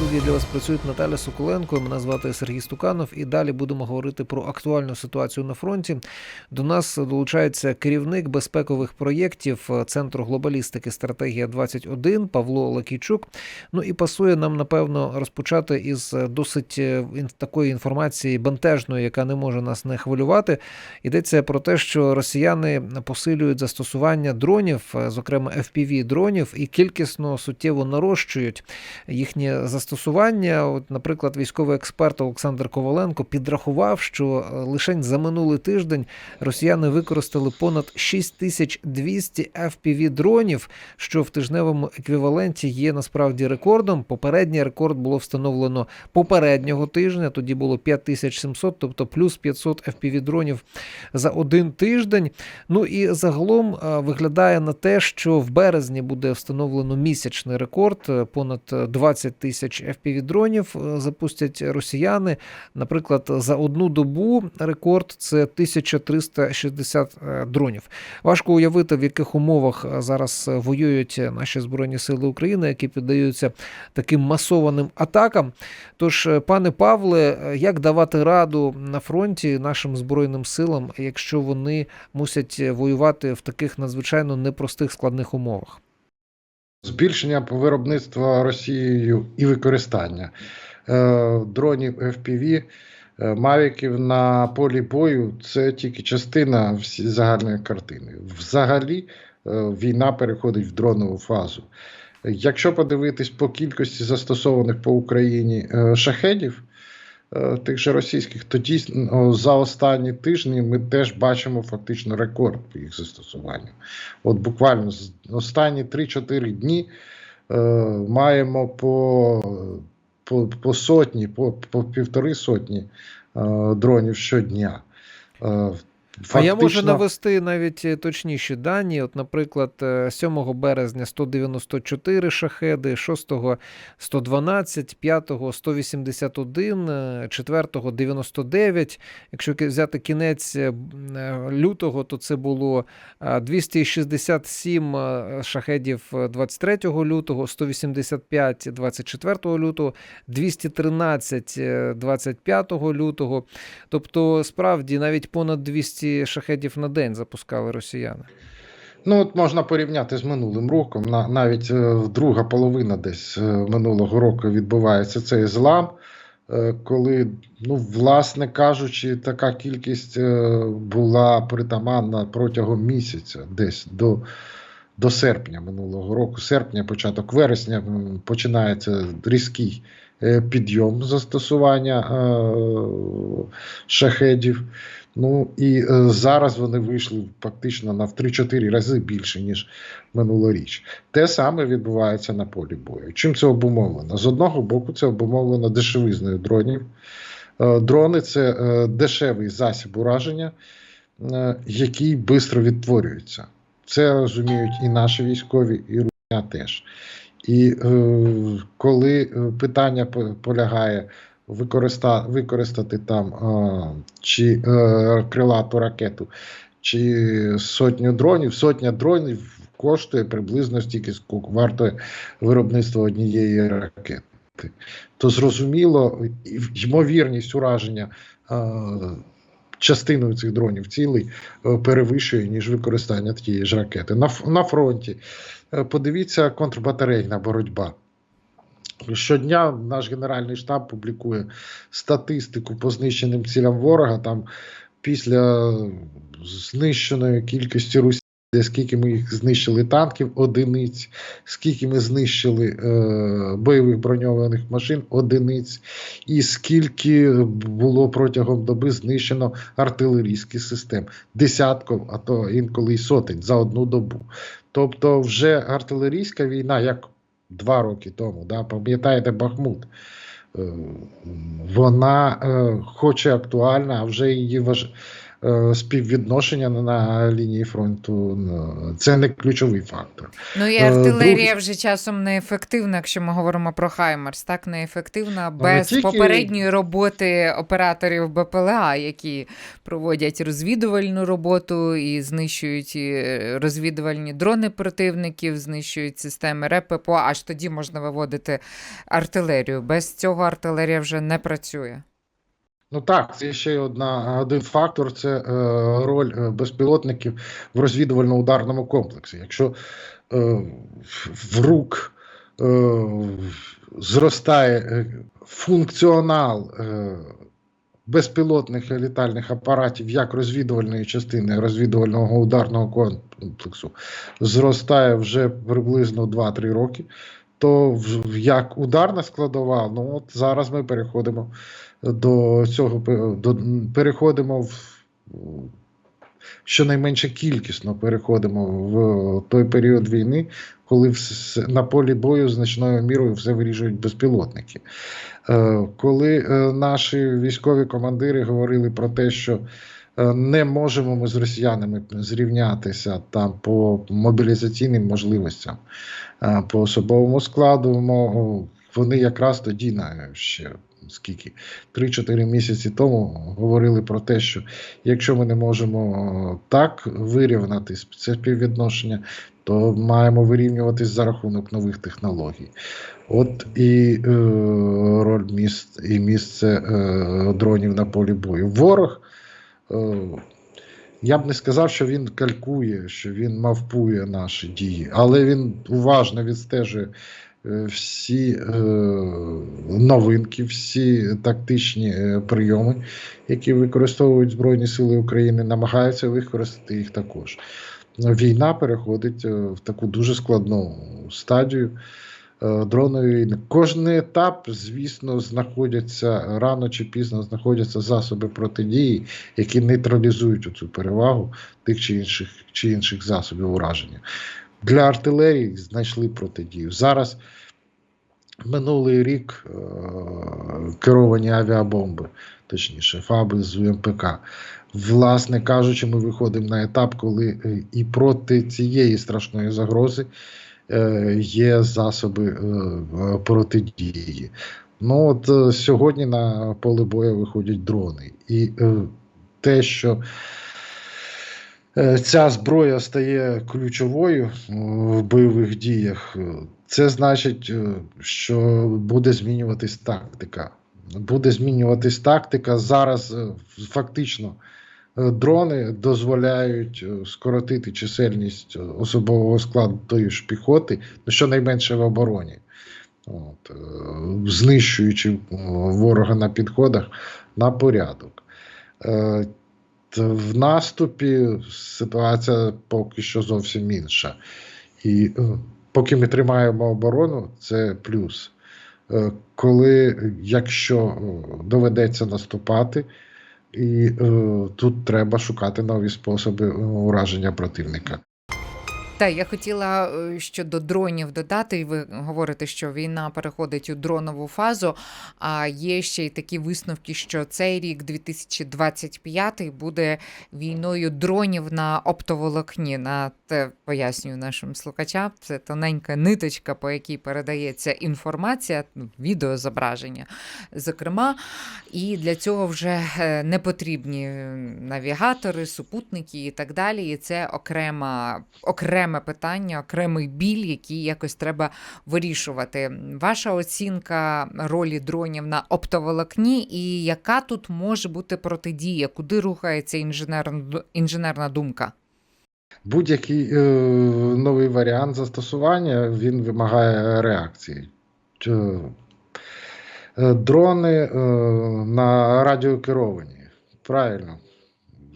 студії для вас працюють Наталя Соколенко. Мене звати Сергій Стуканов. І далі будемо говорити про актуальну ситуацію на фронті. До нас долучається керівник безпекових проєктів Центру глобалістики Стратегія 21 Павло Лакійчук. Ну і пасує нам напевно розпочати із досить е, такої інформації бентежної, яка не може нас не хвилювати. Йдеться про те, що росіяни посилюють застосування дронів, е, зокрема fpv дронів, і кількісно суттєво нарощують їхнє застосування. От, наприклад, військовий експерт Олександр Коваленко підрахував, що е, лише за минулий тиждень росіяни використали понад 6200 fpv дронів, що в тижневому еквіваленті є насправді рекордом. Попередній рекорд було встановлено попереднього тижня. Тоді було 5700, тобто плюс 500 fpv дронів за один тиждень. Ну і загалом е, виглядає на те, що в березні буде встановлено місячний рекорд. е, Понад 20 тисяч fpv дронів е, запустять росіяни. Наприклад, за одну добу рекорд це 1360 е, дронів. Важко уявити, в яких умовах е, зараз воюють наші збройні сили України, які піддаються таким масованим атакам. Тож, пане Павле, як давати раду на фронті нашим збройним силам, якщо вони мусять воювати в таких надзвичайно непростих складних умовах? Збільшення виробництва Росією і використання е, дронів FPV, е, мавіків на полі бою це тільки частина загальної картини. Взагалі, е, війна переходить в дронову фазу. Якщо подивитись по кількості застосованих по Україні шахедів, тих же російських, то дійсно за останні тижні ми теж бачимо фактично рекорд по їх застосуванню. От буквально з- останні 3-4 дні е, маємо по, по, по сотні, по, по півтори сотні е, дронів щодня. Е, А я можу навести навіть е, точніші дані. От, наприклад, е, 7 березня 194 шахеди, 6 112, 5 181, е, 4 99. Якщо взяти кінець е, е, лютого, то це було е, 267 е, шахедів е, 23 лютого, 185 24 лютого, 213 е, 25 лютого. Тобто, справді навіть понад 200 шахедів на день запускали росіяни. Ну, от можна порівняти з минулим роком. Навіть е, друга половина десь е, минулого року відбувається цей злам, е, коли, ну, власне кажучи, така кількість була притаманна протягом місяця, десь до, до серпня минулого року. Серпня, початок вересня починається різкий підйом застосування шахедів. Ну і е, зараз вони вийшли фактично на в 3-4 рази більше, ніж минулоріч. Те саме відбувається на полі бою. Чим це обумовлено? З одного боку, це обумовлено дешевизною дронів. Е, дрони це е, дешевий засіб ураження, е, який швидко відтворюється. Це розуміють і наші військові, і Русня теж. І е, коли е, питання полягає використати там е, чи е, крилату ракету, чи сотню дронів, сотня дронів коштує приблизно стільки, скільки вартує виробництво однієї ракети. То зрозуміло, ймовірність ураження е, частиною цих дронів цілий е, перевищує, ніж використання тієї ж ракети. На, на фронті е, подивіться контрбатарейна боротьба. Щодня наш Генеральний штаб публікує статистику по знищеним цілям ворога. Там після знищеної кількості Русі, скільки ми їх знищили танків, одиниць, скільки ми знищили е, бойових броньованих машин, одиниць, і скільки було протягом доби знищено артилерійських систем, десятків, а то інколи й сотень за одну добу. Тобто, вже артилерійська війна, як два роки тому, да, пам'ятаєте Бахмут. Е, Вона, е, хоч і актуальна, а вже її важ... е, співвідношення на, лінії фронту це не ключовий фактор. Ну і Е, артилерія вже часом неефективна, якщо ми говоримо про Хаймерс, так неефективна без тільки- попередньої роботи операторів БПЛА, які проводять розвідувальну роботу і знищують е, розвідувальні дрони противників, знищують системи РЕП, ППО, аж тоді можна виводити артилерію. Без цього артилерія вже не працює. Ну так, це ще одна один фактор це е, роль е, безпілотників в розвідувально-ударному комплексі. Якщо е, в- рук е, зростає е, функціонал е, безпілотних літальних апаратів як розвідувальної частини розвідувального ударного комплексу, зростає вже приблизно 2-3 роки. То в- як ударна складова, ну от зараз ми переходимо до цього до, переходимо в щонайменше кількісно переходимо в той період війни, коли вс- на полі бою значною мірою все вирішують безпілотники. Е, Коли е, наші військові командири говорили про те, що е, не можемо ми з росіянами зрівнятися там по мобілізаційним можливостям, по особовому складу, мо- вони якраз тоді на ще скільки 3-4 місяці тому говорили про те, що якщо ми не можемо е, так вирівняти це співвідношення, то маємо вирівнюватись за рахунок нових технологій. От і е, роль міст і місце е, дронів на полі бою. Ворог. Е, я б не сказав, що він калькує, що він мавпує наші дії, але він уважно відстежує е, всі е, новинки, всі тактичні е, прийоми, які використовують Збройні Сили України, намагаються використати їх також. Війна переходить е, в таку дуже складну стадію е, дронової війни. Кожний етап, звісно, знаходяться рано чи пізно знаходяться засоби протидії, які нейтралізують цю перевагу тих чи інших чи інших засобів ураження. Для артилерії знайшли протидію. Зараз минулий рік е, керовані авіабомби, точніше, ФАБи з УМПК. Власне кажучи, ми виходимо на етап, коли е, і проти цієї страшної загрози є засоби е, е, протидії. Ну от е, сьогодні на поле бою виходять дрони. І е, те, що е, ця зброя стає ключовою е, в бойових діях, е, це значить, е, що буде змінюватись тактика. Буде змінюватись тактика. Зараз е, фактично е, дрони дозволяють е, скоротити чисельність е, особового складу тої ж піхоти, ну, щонайменше в обороні. От, е, знищуючи е, ворога на підходах на порядок. Е, В наступі ситуація поки що зовсім інша. І е, поки ми тримаємо оборону, це плюс. Е, Коли, якщо е, доведеться наступати, і е, тут треба шукати нові способи е, ураження противника. Так, я хотіла е, щодо дронів додати, ви говорите, що війна переходить у дронову фазу. А є ще й такі висновки, що цей рік, 2025, буде війною дронів на оптоволокні. На те пояснюю нашим слухачам. Це тоненька ниточка, по якій передається інформація, ну, відеозображення, зокрема. І для цього вже е, не потрібні навігатори, супутники і так далі. І це окрема окрема, окреме питання, окремий біль, який якось треба вирішувати. Ваша оцінка ролі дронів на оптоволокні, і яка тут може бути протидія, куди рухається інженерна, інженерна думка? Будь-який е, новий варіант застосування він вимагає реакції. Е, Дрони е, на радіокеровані. Правильно.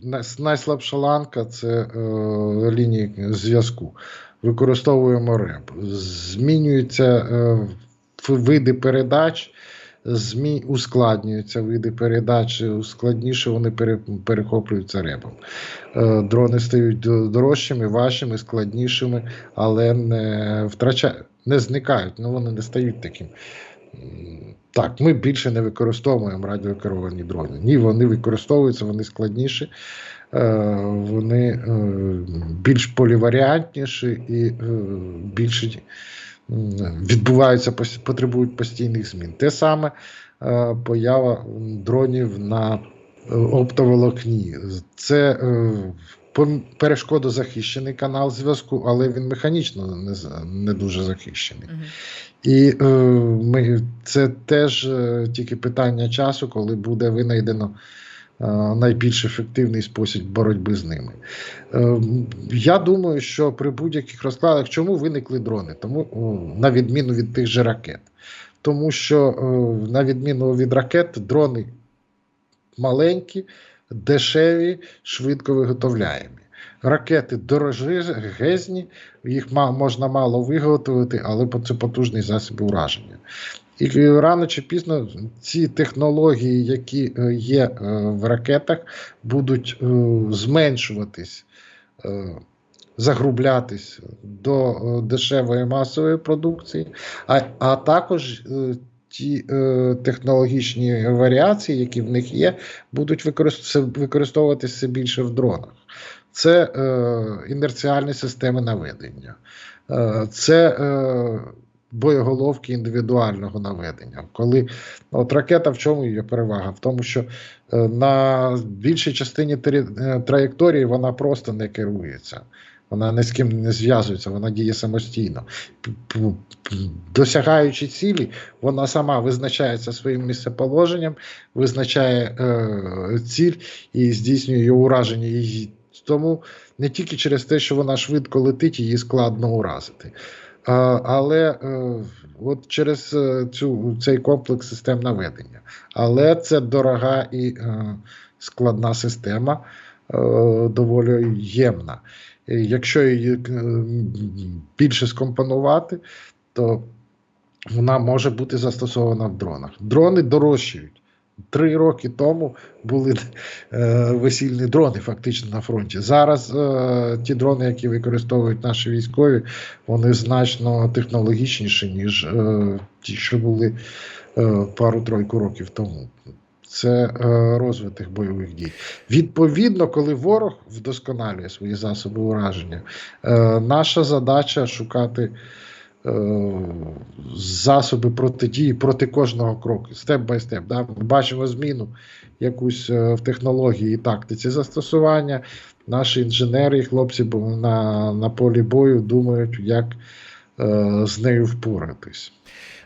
Най- Найслабша ланка це е, лінії зв'язку. Використовуємо РЕП. Змінюються е, види передач, змі... ускладнюються види передач, складніше вони пере... перехоплюються ребом. Е, Дрони стають дорожчими, важчими, складнішими, але не втрачають, не зникають, ну вони не стають таким так, ми більше не використовуємо радіокеровані дрони. Ні, вони використовуються, вони складніші, е, вони е, більш поліваріантніші і е, більше відбуваються, потребують постійних змін. Те саме поява дронів на оптоволокні. Це пом- перешкодозахищений канал зв'язку, але він механічно не, не дуже захищений. Мгм. І е, ми, це теж е, тільки питання часу, коли буде винайдено е, найбільш ефективний спосіб боротьби з ними. Е, я думаю, що при будь-яких розкладах, чому виникли дрони? Тому о, на відміну від тих же ракет. Тому що, е, на відміну від ракет, дрони маленькі, дешеві, швидко виготовляємі. Ракети дорогезні, їх можна мало виготовити, але це потужний засіб ураження. І рано чи пізно ці технології, які е, є е, в ракетах, будуть е, зменшуватись, загрублятись до дешевої масової продукції, а, а також ті е, технологічні варіації, які в них є, будуть використ- використовуватися все більше в дронах. Це е, інерціальні системи наведення, е, це е, боєголовки індивідуального наведення. Коли от ракета в чому є перевага? В тому, що е, на більшій частині е, траєкторії вона просто не керується. Вона ні з ким не зв'язується, вона діє самостійно. Досягаючи цілі, вона сама визначається своїм місцеположенням, визначає е, ціль і здійснює її ураження її. Тому не тільки через те, що вона швидко летить, її складно уразити. А, але е, от через е, цю, цей комплекс систем наведення. Але це дорога і е, складна система, е, доволі ємна. Якщо її е, більше скомпонувати, то вона може бути застосована в дронах. Дрони дорожчають. Три роки тому були е, весільні дрони фактично на фронті. Зараз е, ті дрони, які використовують наші військові, вони значно технологічніші, ніж е, ті, що були е, пару-тройку років тому. Це е, розвиток бойових дій. Відповідно, коли ворог вдосконалює свої засоби ураження, е, наша задача шукати е, засоби протидії проти кожного кроку, степ бай степ. Бачимо зміну якусь в технології і тактиці застосування. Наші інженери хлопці на, на полі бою думають, як е, з нею впоратись.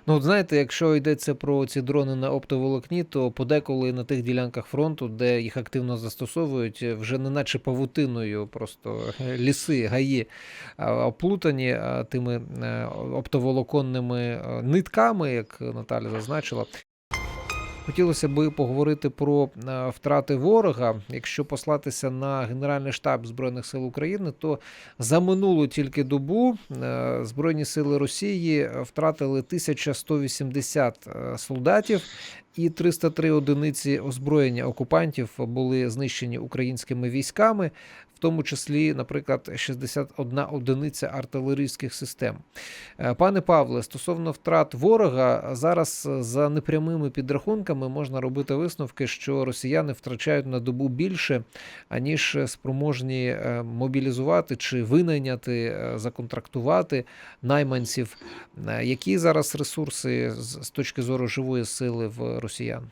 Ну, от знаєте, якщо йдеться про ці дрони на оптоволокні, то подеколи на тих ділянках фронту, де їх активно застосовують, вже не наче павутиною, просто е, ліси, гаї оплутані тими е, оптоволоконними е, нитками, як Наталя зазначила. Хотілося би поговорити про е, втрати ворога. Якщо послатися на Генеральний штаб Збройних сил України, то за минулу тільки добу е, Збройні сили Росії втратили 1180 е, солдатів і 303 одиниці озброєння окупантів були знищені українськими військами, в тому числі, наприклад, 61 одиниця артилерійських систем. Е, Пане Павле, стосовно втрат ворога, зараз за непрямими підрахунками можна робити висновки, що росіяни втрачають на добу більше, аніж спроможні е, мобілізувати чи винайняти, е, законтрактувати найманців. Які зараз ресурси з точки зору живої сили в росіян?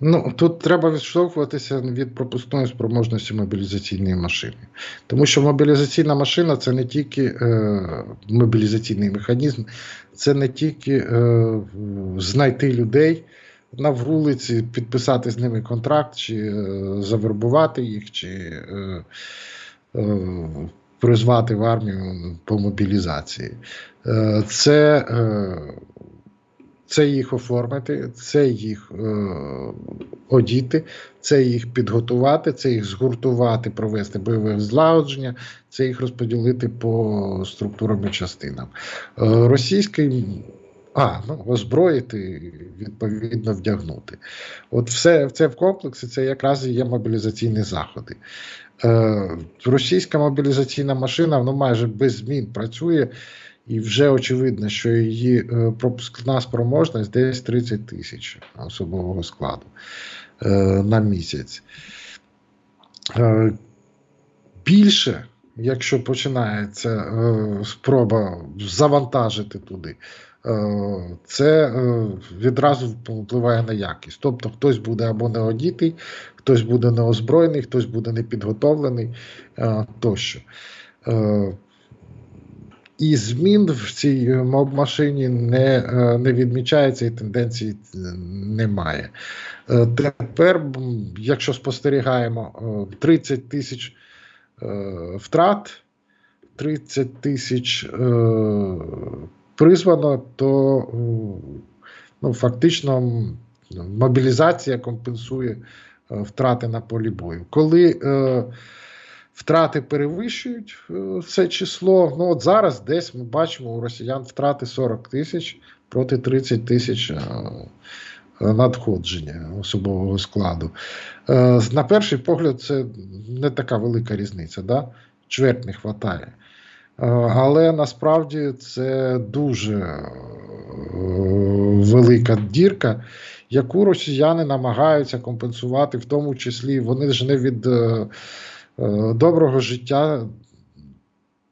Ну, тут треба відштовхуватися від пропускної спроможності мобілізаційної машини. Тому що мобілізаційна машина це не тільки е, мобілізаційний механізм, це не тільки е, знайти людей на вулиці, підписати з ними контракт, чи е, завербувати їх, чи е, е, призвати в армію по мобілізації. Е, це е, це їх оформити, це їх е, одіти, це їх підготувати, це їх згуртувати, провести бойове злагодження, це їх розподілити по структурам і частинам. Е, російський. А, ну, озброїти, відповідно, вдягнути. От все це в комплексі, це якраз і є мобілізаційні заходи. Е, російська мобілізаційна машина ну, майже без змін працює. і вже очевидно, що її е, пропускна спроможність десь 30 тисяч особового складу е, на місяць. Більше, якщо починається спроба завантажити туди, це відразу впливає на якість. Тобто хтось буде або не одітий, хтось буде неозброєний, хтось буде непідготовлений е, тощо. Е, і змін в цій моб-машині не, е, не відмічається і тенденцій е, немає. Тепер, якщо спостерігаємо, е, 30 тисяч втрат, 30 тисяч призвано, то ну, фактично мобілізація компенсує втрати на полі бою. Коли е, втрати перевищують е, це число, ну от зараз десь ми бачимо у росіян втрати 40 тисяч проти 30 тисяч. е, Надходження особового складу. Е, На перший погляд, це не така велика різниця, да? чверть не вистачає. Але насправді це дуже е, велика дірка, яку росіяни намагаються компенсувати, в тому числі вони ж не від е, е, доброго життя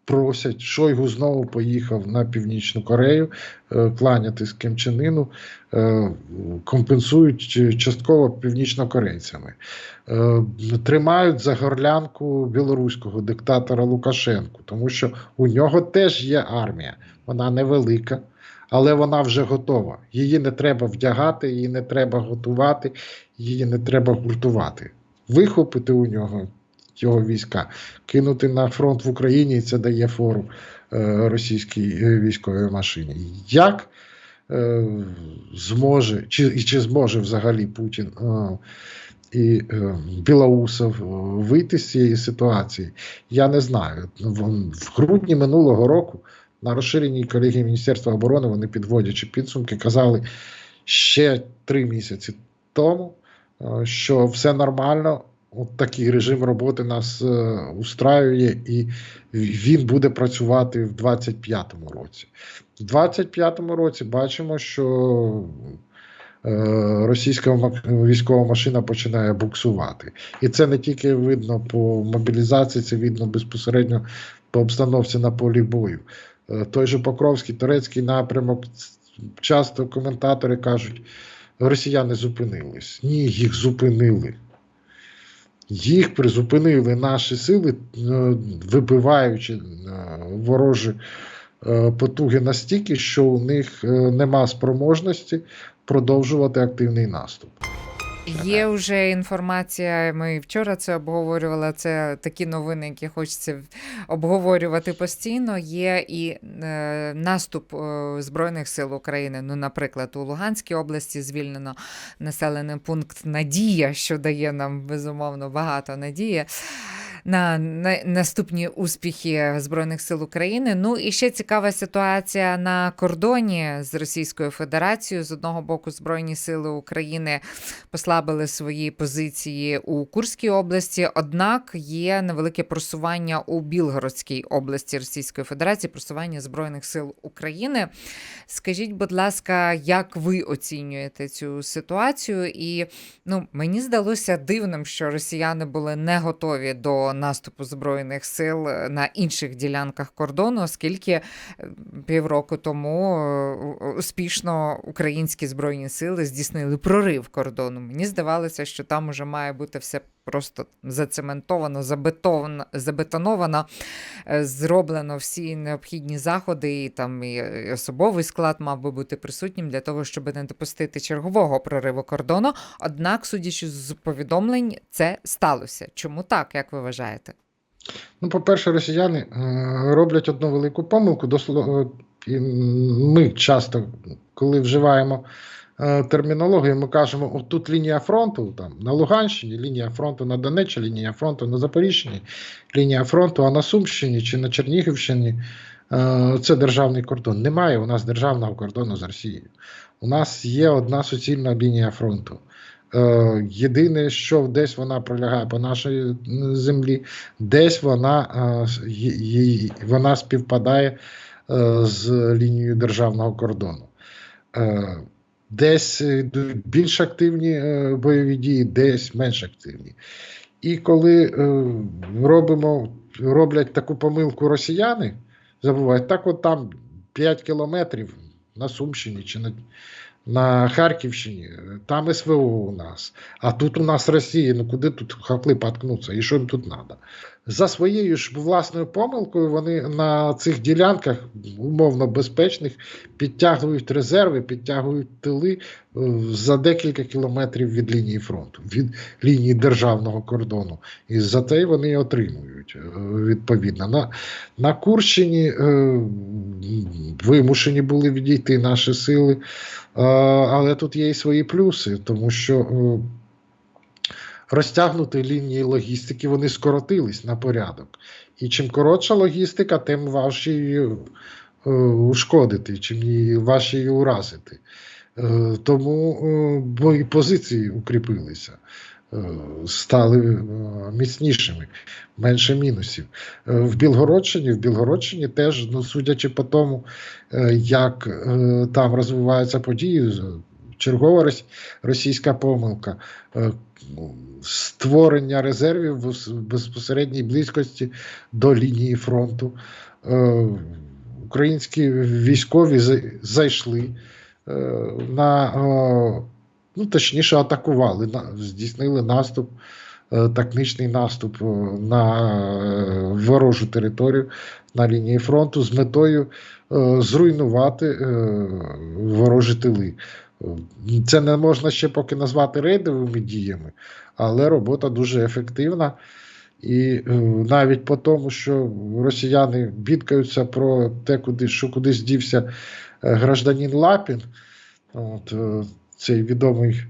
просять. Шойгу знову поїхав на Північну Корею е, кланятись Ким Чен компенсують частково північнокорейцями. Тримають за горлянку білоруського диктатора Лукашенку, тому що у нього теж є армія. Вона невелика, але вона вже готова. Її не треба вдягати, її не треба готувати, її не треба гуртувати. Вихопити у нього його війська, кинути на фронт в Україні, і це дає фору е, російській е, військовій машині. Як е, зможе, чи, і чи зможе взагалі Путін е, і е, Білоусов е, вийти з цієї ситуації, я не знаю. В, в грудні минулого року на розширеній колегії Міністерства оборони вони, підводячи підсумки, казали ще три місяці тому, е, що все нормально. От такий режим роботи нас е, устраює, і він буде працювати в 25-му році. В 25-му році бачимо, що е, російська військова машина починає буксувати. І це не тільки видно по мобілізації, це видно безпосередньо по обстановці на полі бою. Е, Той же Покровський, турецький напрямок. Часто коментатори кажуть, росіяни зупинились. Ні, їх зупинили. Їх призупинили наші сили, е, вибиваючи е, ворожі потуги настільки, що у них нема спроможності продовжувати активний наступ. Є вже інформація. Ми вчора це обговорювали. Це такі новини, які хочеться обговорювати постійно. Є і е, наступ е, збройних сил України. Ну, наприклад, у Луганській області звільнено населений пункт Надія, що дає нам безумовно багато надії. На, на наступні успіхи Збройних сил України. Ну і ще цікава ситуація на кордоні з Російською Федерацією. З одного боку, Збройні сили України послабили свої позиції у Курській області. Однак є невелике просування у Білгородській області Російської Федерації, просування Збройних сил України. Скажіть, будь ласка, як ви оцінюєте цю ситуацію? І ну, мені здалося дивним, що росіяни були не готові до наступу збройних сил на інших ділянках кордону, оскільки е, півроку тому е, успішно українські збройні сили здійснили прорив кордону. Мені здавалося, що там уже має бути все просто зацементовано, забетовано, забетоновано, е, зроблено всі необхідні заходи, і там і і особовий склад мав би бути присутнім для того, щоб не допустити чергового прориву кордону. Однак, судячи з повідомлень, це сталося. Чому так, як ви вважаєте? Ну, по-перше, росіяни е, роблять одну велику помилку. Досло... І ми часто, коли вживаємо е, термінологію, ми кажемо, от тут лінія фронту там, на Луганщині, лінія фронту на Донеччині, лінія фронту на Запоріжчині, лінія фронту, а на Сумщині чи на Чернігівщині е, це державний кордон. Немає у нас державного кордону з Росією. У нас є одна суцільна лінія фронту. Е, Єдине, що десь вона пролягає по нашій землі, десь вона, е, вона співпадає е, з лінією державного кордону. Е, Десь більш активні е, бойові дії, десь менш активні. І коли е, робимо, роблять таку помилку росіяни, забувають, так от там 5 кілометрів на Сумщині чи на, на Харківщині, е, там СВО у нас. А тут у нас Росія, ну куди тут хапли поткнуться, і що їм тут треба? За своєю ж власною помилкою вони на цих ділянках умовно безпечних підтягують резерви, підтягують тили е, за декілька кілометрів від лінії фронту, від лінії державного кордону. І за те вони отримують е, відповідно. На, на Курщині е, вимушені були відійти наші сили, е, але тут є і свої плюси, тому що. Е, Розтягнути лінії логістики вони скоротились на порядок. І чим коротша логістика, тим важче її е, ушкодити, чим важче її уразити. Е, тому е, бої позиції укріпилися, стали міцнішими, менше мінусів. В Білгородщині, в Білгородщині теж, ну, судячи по тому, як там розвиваються події, чергова російська помилка. Е, Створення резервів в безпосередній близькості до лінії фронту. Е, Українські військові зайшли е, на, ну точніше, атакували, здійснили наступ, тактичний наступ на ворожу територію на лінії фронту з метою зруйнувати ворожі тили. Це не можна ще поки назвати рейдовими діями, але робота дуже ефективна. І е, навіть по тому, що росіяни бідкаються про те, куди, що куди здівся е, гражданин Лапін, от, е, цей відомий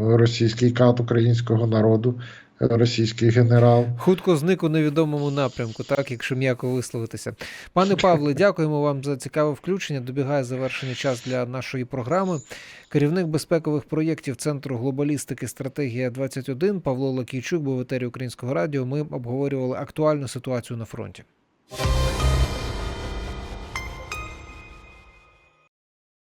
російський кат українського народу, російський генерал. Хутко зник у невідомому напрямку, так якщо м'яко висловитися. Пане Павле, дякуємо вам за цікаве включення. Добігає завершений час для нашої програми. Керівник безпекових проєктів Центру глобалістики Стратегія 21 Павло Лакійчук був в етері Українського радіо. Ми обговорювали актуальну ситуацію на фронті.